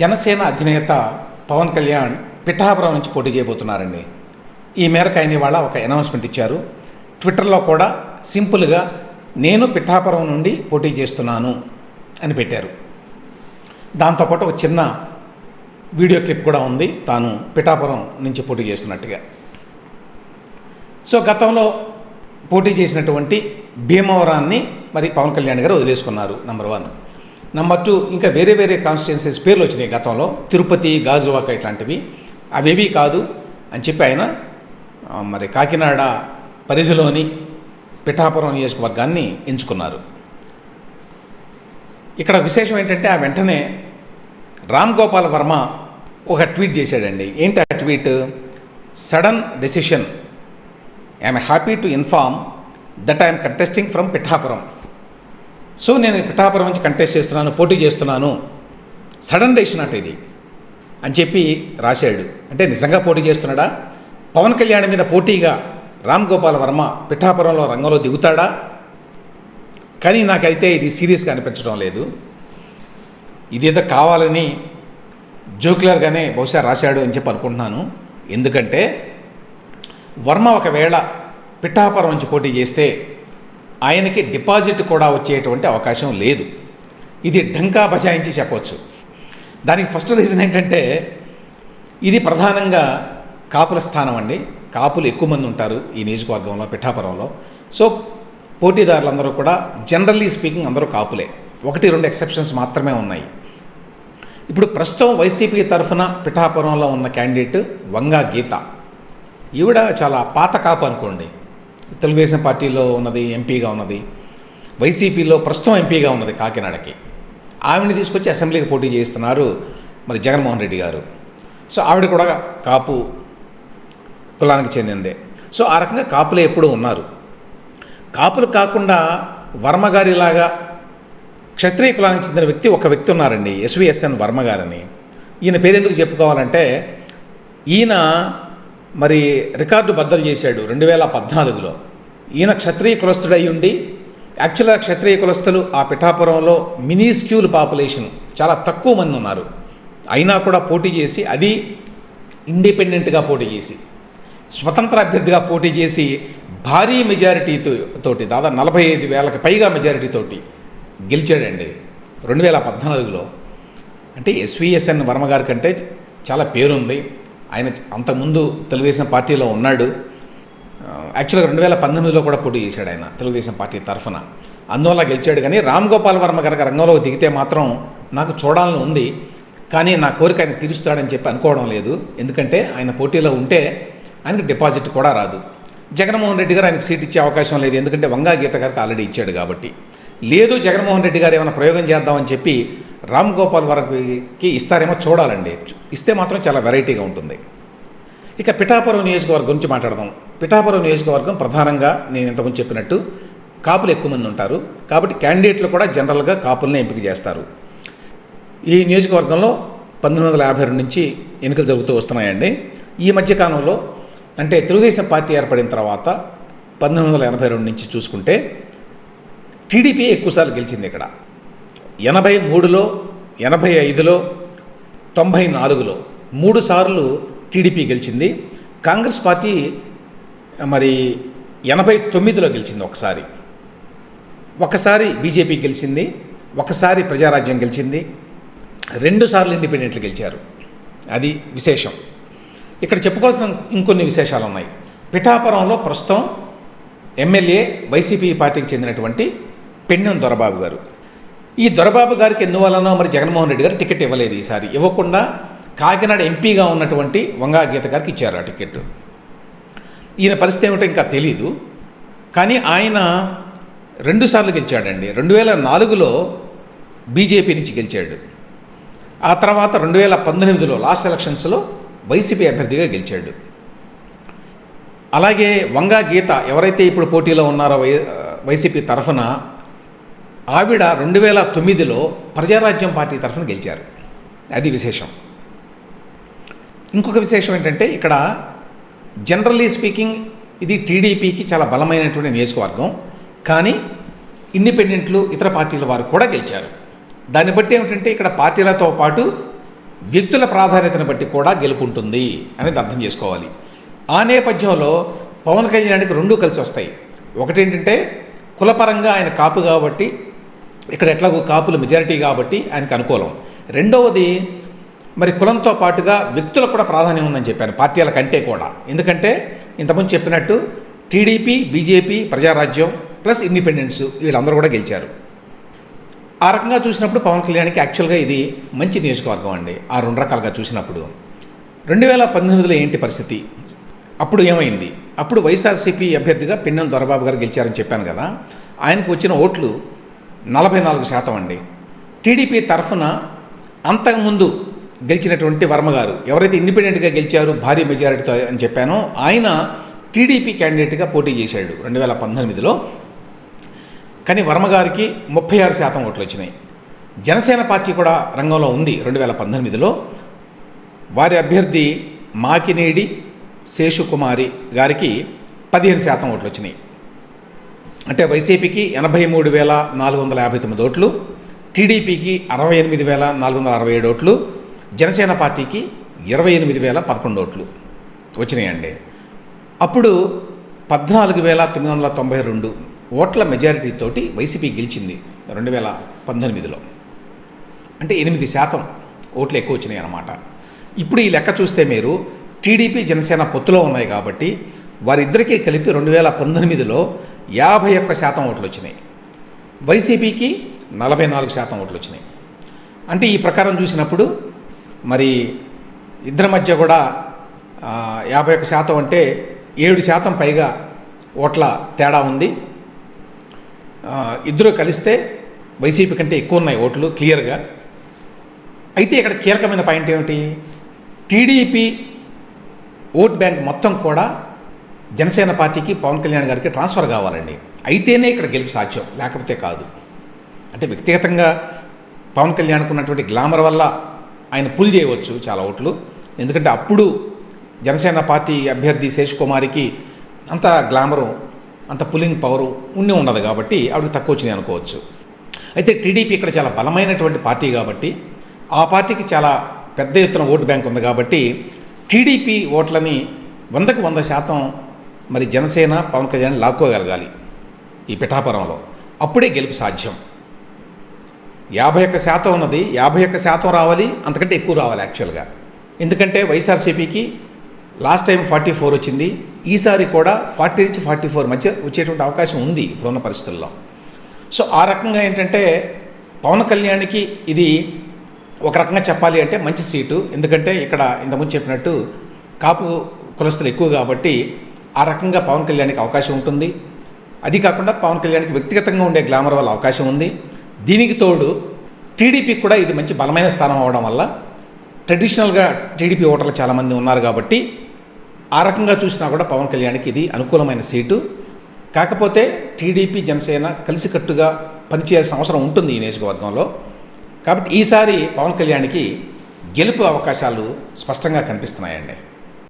జనసేన అధినేత పవన్ కళ్యాణ్ పిఠాపురం నుంచి పోటీ చేయబోతున్నారండి. ఈ మేరకు ఆయన ఇవాళ ఒక అనౌన్స్మెంట్ ఇచ్చారు. ట్విట్టర్లో కూడా సింపుల్గా నేను పిఠాపురం నుండి పోటీ చేస్తున్నాను అని పెట్టారు. దాంతోపాటు ఒక చిన్న వీడియో క్లిప్ కూడా ఉంది. తాను పిఠాపురం నుంచి పోటీ చేస్తున్నట్టుగా. సో గతంలో పోటీ చేసినటువంటి భీమవరాన్ని మరి పవన్ కళ్యాణ్ గారు వదిలేసుకున్నారు నెంబర్ వన్ నంబర్ టూ ఇంకా వేరే వేరే కాన్స్టిట్యున్సీస్ పేర్లు వచ్చినాయి గతంలో. తిరుపతి గాజువాక ఇట్లాంటివి. అవేవి కాదు అని చెప్పి ఆయన మరి కాకినాడ పరిధిలోని పిఠాపురం నియోజకవర్గాన్ని ఎంచుకున్నారు. ఇక్కడ విశేషం ఏంటంటే ఆ వెంటనే రామ్ గోపాల్ వర్మ ఒక ట్వీట్ చేశాడండి. ఏంటి ఆ tweet? Sudden decision. I'm happy to inform that I'm contesting from Pithapuram. So నేను పిఠాపురం నుంచి కంటెస్ట్ చేస్తున్నాను పోటీ చేస్తున్నాను. సడన్ డెసిషన్ అట ఇది. అని చెప్పి రాశాడు. అంటే నిజంగా పోటీ చేస్తున్నాడా? పవన్ కళ్యాణ్ మీద పోటీగా రామ్ గోపాల్ వర్మ పిఠాపురంలో రంగంలో దిగుతాడా? కానీ నాకైతే ఇది సీరియస్గా అనిపించడం లేదు. ఇదేదో కావాలని జోక్లర్గానే బహుశా రాశాడు అని చెప్పి అనుకుంటున్నాను. ఎందుకంటే వర్మ ఒకవేళ పిఠాపురం నుంచి పోటీ చేస్తే ఆయనకి డిపాజిట్ కూడా వచ్చేటువంటి అవకాశం లేదు. ఇది ఢంకా బజాయించి చెప్పవచ్చు దానికి ఫస్ట్ రీజన్ ఏంటంటే ఇది ప్రధానంగా కాపుల స్థానం అండి. కాపులు ఎక్కువ మంది ఉంటారు ఈ నియోజకవర్గంలో పిఠాపురంలో. సో పోటీదారులందరూ కూడా జనరల్లీ స్పీకింగ్ అందరూ కాపులే. ఒకటి రెండు ఎక్సెప్షన్స్ మాత్రమే ఉన్నాయి. ఇప్పుడు ప్రస్తుతం వైసీపీ తరఫున పిఠాపురంలో ఉన్న క్యాండిడేట్ వంగా గీత. ఈవిడ చాలా పాత కాపు అనుకోండి. తెలుగుదేశం పార్టీలో ఉన్నది ఎంపీగా ఉన్నది వైసీపీలో ప్రస్తుతం ఎంపీగా ఉన్నది కాకినాడకి. ఆవిడని తీసుకొచ్చి అసెంబ్లీకి పోటీ చేస్తున్నారు మరి జగన్మోహన్ రెడ్డి గారు. సో ఆవిడ కూడా కాపు కులానికి చెందిందే. సో ఆ రకంగా కాపులే ఎప్పుడూ ఉన్నారు. కాపులు కాకుండా వర్మగారిలాగా క్షత్రియ కులానికి చెందిన వ్యక్తి ఒక వ్యక్తి ఉన్నారండి ఎస్విఎస్ఎన్ వర్మ గారని. ఈయన పేరు ఎందుకు చెప్పుకోవాలంటే ఈయన మరి రికార్డు బద్దలు చేశాడు రెండు వేల పద్నాలుగులో. ఈయన క్షత్రియ కులస్తుడై ఉండి యాక్చువల్గా క్షత్రియ కులస్తులు ఆ పిఠాపురంలో మినీస్క్యూల్ పాపులేషన్ చాలా తక్కువ మంది ఉన్నారు. అయినా కూడా పోటీ చేసి అది ఇండిపెండెంట్గా పోటీ చేసి స్వతంత్ర అభ్యర్థిగా పోటీ చేసి భారీ మెజారిటీతో తోటి దాదాపు నలభై ఐదు వేలకు పైగా మెజారిటీతోటి గెలిచాడండి రెండు వేల పద్నాలుగులో. అంటే ఎస్విఎస్ఎన్ వర్మ గారి కంటే చాలా పేరుంది. ఆయన అంతకుముందు తెలుగుదేశం పార్టీలో ఉన్నాడు. యాక్చువల్గా రెండు వేల పంతొమ్మిదిలో కూడా పోటీ చేశాడు ఆయన తెలుగుదేశం పార్టీ తరఫున. అందువల్ల గెలిచాడు కానీ రామ్ గోపాల్ వర్మ కనుక రంగంలోకి దిగితే మాత్రం నాకు చూడాలని ఉంది. కానీ నా కోరిక ఆయన తీరుస్తాడని చెప్పి అనుకోవడం లేదు. ఎందుకంటే ఆయన పోటీలో ఉంటే ఆయనకు డిపాజిట్ కూడా రాదు. జగన్మోహన్ రెడ్డి గారు ఆయనకు సీట్ ఇచ్చే అవకాశం లేదు. ఎందుకంటే వంగా గీత గారికి ఆల్రెడీ ఇచ్చాడు కాబట్టి. లేదు జగన్మోహన్ రెడ్డి గారు ఏమైనా ప్రయోగం చేద్దామని చెప్పి రామ్ గోపాల్ వర్మకి ఇస్తారేమో చూడాలండి. ఇస్తే మాత్రం చాలా వెరైటీగా ఉంటుంది. ఇక పిఠాపురం నియోజకవర్గం గురించి మాట్లాడదాం. పిఠాపురం నియోజకవర్గం ప్రధానంగా నేను ఇంతకుముందు చెప్పినట్టు కాపులు ఎక్కువ మంది ఉంటారు. కాబట్టి క్యాండిడేట్లు కూడా జనరల్గా కాపుల్ని ఎంపిక చేస్తారు. ఈ నియోజకవర్గంలో పంతొమ్మిది వందల యాభై రెండు నుంచి ఎన్నికలు జరుగుతూ వస్తున్నాయండి. ఈ మధ్యకాలంలో అంటే తెలుగుదేశం పార్టీ ఏర్పడిన తర్వాత పంతొమ్మిది వందల ఎనభై రెండు నుంచి చూసుకుంటే టీడీపీ ఎక్కువసార్లు గెలిచింది ఇక్కడ. ఎనభై మూడులో ఎనభై ఐదులో తొంభై నాలుగులో మూడు సార్లు టీడీపీ గెలిచింది. కాంగ్రెస్ పార్టీ మరి ఎనభై తొమ్మిదిలో గెలిచింది ఒకసారి. ఒకసారి బీజేపీ గెలిచింది ఒకసారి ప్రజారాజ్యం గెలిచింది రెండు సార్లు ఇండిపెండెంట్లు గెలిచారు. అది విశేషం. ఇక్కడ చెప్పుకోవాల్సిన ఇంకొన్ని విశేషాలు ఉన్నాయి. పిఠాపురంలో ప్రస్తుతం ఎమ్మెల్యే వైసీపీ పార్టీకి చెందినటువంటి పెన్నెం దొరబాబు గారు. ఈ దొరబాబు గారికి ఎందువలనో మరి జగన్మోహన్ రెడ్డి గారు టికెట్ ఇవ్వలేదు ఈసారి. ఇవ్వకుండా కాకినాడ ఎంపీగా ఉన్నటువంటి వంగా గీత గారికి ఇచ్చారు ఆ టికెట్. ఈయన పరిస్థితి ఏమిటో ఇంకా తెలీదు. కానీ ఆయన రెండుసార్లు గెలిచాడండి. రెండు వేల నాలుగులో బీజేపీ నుంచి గెలిచాడు. ఆ తర్వాత రెండు వేల పంతొమ్మిదిలో లాస్ట్ ఎలక్షన్స్లో వైసీపీ అభ్యర్థిగా గెలిచాడు. అలాగే వంగా గీత ఎవరైతే ఇప్పుడు పోటీలో ఉన్నారో వై వైసీపీ తరఫున ఆవిడ రెండు వేల తొమ్మిదిలో ప్రజారాజ్యం పార్టీ తరఫున గెలిచారు. అది విశేషం. ఇంకొక విశేషం ఏంటంటే ఇక్కడ జనరల్లీ స్పీకింగ్ ఇది టీడీపీకి చాలా బలమైనటువంటి నియోజకవర్గం. కానీ ఇండిపెండెంట్లు ఇతర పార్టీల వారు కూడా గెలిచారు. దాన్ని బట్టి ఏమిటంటే ఇక్కడ పార్టీలతో పాటు వ్యక్తుల ప్రాధాన్యతను బట్టి కూడా గెలుపుంటుంది అనేది అర్థం చేసుకోవాలి. ఆ నేపథ్యంలో పవన్ కళ్యాణ్కి రెండూ కలిసి వస్తాయి. ఒకటేంటంటే కులపరంగా ఆయన కాపు కాబట్టి ఇక్కడ ఎట్లాగో కాపులు మెజారిటీ కాబట్టి ఆయనకు అనుకూలం. రెండవది మరి కులంతో పాటుగా వ్యక్తులకు కూడా ప్రాధాన్యం ఉందని చెప్పాను పార్టీల కంటే కూడా. ఎందుకంటే ఇంతకుముందు చెప్పినట్టు TDP BJP Prajarajyam plus independence వీళ్ళందరూ కూడా గెలిచారు. ఆ రకంగా చూసినప్పుడు పవన్ కళ్యాణ్కి యాక్చువల్గా ఇది మంచి నియోజకవర్గం అండి ఆ రెండు రకాలుగా చూసినప్పుడు. రెండు వేల పంతొమ్మిదిలో ఏంటి పరిస్థితి? అప్పుడు ఏమైంది? అప్పుడు వైఎస్ఆర్సీపీ అభ్యర్థిగా పిన్నం దొరబాబు గారు గెలిచారని చెప్పాను కదా ఆయనకు వచ్చిన ఓట్లు నలభై నాలుగు శాతం అండి. టీడీపీ తరఫున అంతకుముందు గెలిచినటువంటి వర్మ గారు ఎవరైతే ఇండిపెండెంట్గా గెలిచారు భారీ మెజారిటీతో అని చెప్పానో ఆయన టీడీపీ క్యాండిడేట్గా పోటీ చేశాడు రెండు వేల పంతొమ్మిదిలో. కానీ వర్మ గారికి ముప్పై ఆరు శాతం ఓట్లు వచ్చినాయి. జనసేన పార్టీ కూడా రంగంలో ఉంది రెండు వేల పంతొమ్మిదిలో. వారి అభ్యర్థి మాకినేడి శేషుకుమారి గారికి పదిహేను శాతం ఓట్లు వచ్చినాయి. అంటే వైసీపీకి ఎనభై మూడు వేల నాలుగు వందల యాభై తొమ్మిది ఓట్లు టీడీపీకి అరవై ఎనిమిది వేల నాలుగు వందల అరవై ఏడు ఓట్లు జనసేన పార్టీకి ఇరవై ఎనిమిది వేల పదకొండు ఓట్లు వచ్చినాయండి. అప్పుడు పద్నాలుగు వేల తొమ్మిది వందల తొంభై రెండు ఓట్ల మెజారిటీ తోటి వైసీపీ గెలిచింది రెండు వేల పంతొమ్మిదిలో. అంటే ఎనిమిది శాతం ఓట్లు ఎక్కువ వచ్చినాయి అన్నమాట ఇప్పుడు ఈ లెక్క చూస్తే మీరు టీడీపీ జనసేన పొత్తులో ఉన్నాయి కాబట్టి వారిద్దరికీ కలిపి రెండు వేల పంతొమ్మిదిలో యాభై ఒక్క శాతం ఓట్లు వచ్చినాయి వైసీపీకి నలభై నాలుగు శాతం ఓట్లు వచ్చినాయి అంటే ఈ ప్రకారం చూసినప్పుడు మరి ఇద్దరి మధ్య కూడా యాభై ఒక్క శాతం అంటే ఏడు శాతం పైగా ఓట్ల తేడా ఉంది. ఇద్దరు కలిస్తే వైసీపీ కంటే ఎక్కువ ఉన్నాయి ఓట్లు క్లియర్గా. అయితే ఇక్కడ కీలకమైన పాయింట్ ఏమిటి? టీడీపీ ఓట్ బ్యాంక్ మొత్తం కూడా జనసేన పార్టీకి పవన్ కళ్యాణ్ గారికి ట్రాన్స్ఫర్ కావాలండి. అయితేనే ఇక్కడ గెలుపు సాధ్యం లేకపోతే కాదు. అంటే వ్యక్తిగతంగా పవన్ కళ్యాణ్కు ఉన్నటువంటి గ్లామర్ వల్ల ఆయన పుల్ చేయవచ్చు చాలా ఓట్లు. ఎందుకంటే అప్పుడు జనసేన పార్టీ అభ్యర్థి శేష్ కుమారికి అంత గ్లామరు అంత పులింగ్ పవరు ఉండి ఉండదు కాబట్టి ఆవిడకి తక్కువ వచ్చినాయి అనుకోవచ్చు. అయితే టీడీపీ ఇక్కడ చాలా బలమైనటువంటి పార్టీ కాబట్టి ఆ పార్టీకి చాలా పెద్ద ఎత్తున ఓటు బ్యాంక్ ఉంది కాబట్టి టీడీపీ ఓట్లని వందకు వంద శాతం మరి జనసేన పవన్ కళ్యాణ్ లాక్కోగలగాలి ఈ పిఠాపురంలో. అప్పుడే గెలుపు సాధ్యం. యాభై ఒక్క శాతం ఉన్నది యాభై ఒక్క శాతం రావాలి అంతకంటే ఎక్కువ రావాలి యాక్చువల్గా. ఎందుకంటే వైఎస్ఆర్సీపీకి లాస్ట్ టైం ఫార్టీ ఫోర్ వచ్చింది ఈసారి కూడా ఫార్టీ నుంచి ఫార్టీ ఫోర్ మధ్య వచ్చేటువంటి అవకాశం ఉంది ఇప్పుడున్న పరిస్థితుల్లో. సో ఆ రకంగా ఏంటంటే పవన్ కళ్యాణ్కి ఇది ఒక రకంగా చెప్పాలి అంటే మంచి సీటు. ఎందుకంటే ఇక్కడ ఇంతకుముందు చెప్పినట్టు కాపు కులస్తులు ఎక్కువ కాబట్టి ఆ రకంగా పవన్ కళ్యాణ్కి అవకాశం ఉంటుంది. అది కాకుండా పవన్ కళ్యాణ్కి వ్యక్తిగతంగా ఉండే గ్లామర్ వల్ల అవకాశం ఉంది. దీనికి తోడు టీడీపీకి కూడా ఇది మంచి బలమైన స్థానం అవడం వల్ల ట్రెడిషనల్గా టీడీపీ ఓటర్లు చాలామంది ఉన్నారు కాబట్టి ఆ రకంగా చూసినా కూడా పవన్ కళ్యాణ్కి ఇది అనుకూలమైన సీటు. కాకపోతే టీడీపీ జనసేన కలిసికట్టుగా పనిచేయాల్సిన అవసరం ఉంటుంది ఈ నియోజకవర్గంలో. కాబట్టి ఈసారి పవన్ కళ్యాణ్కి గెలుపు అవకాశాలు స్పష్టంగా కనిపిస్తున్నాయండి.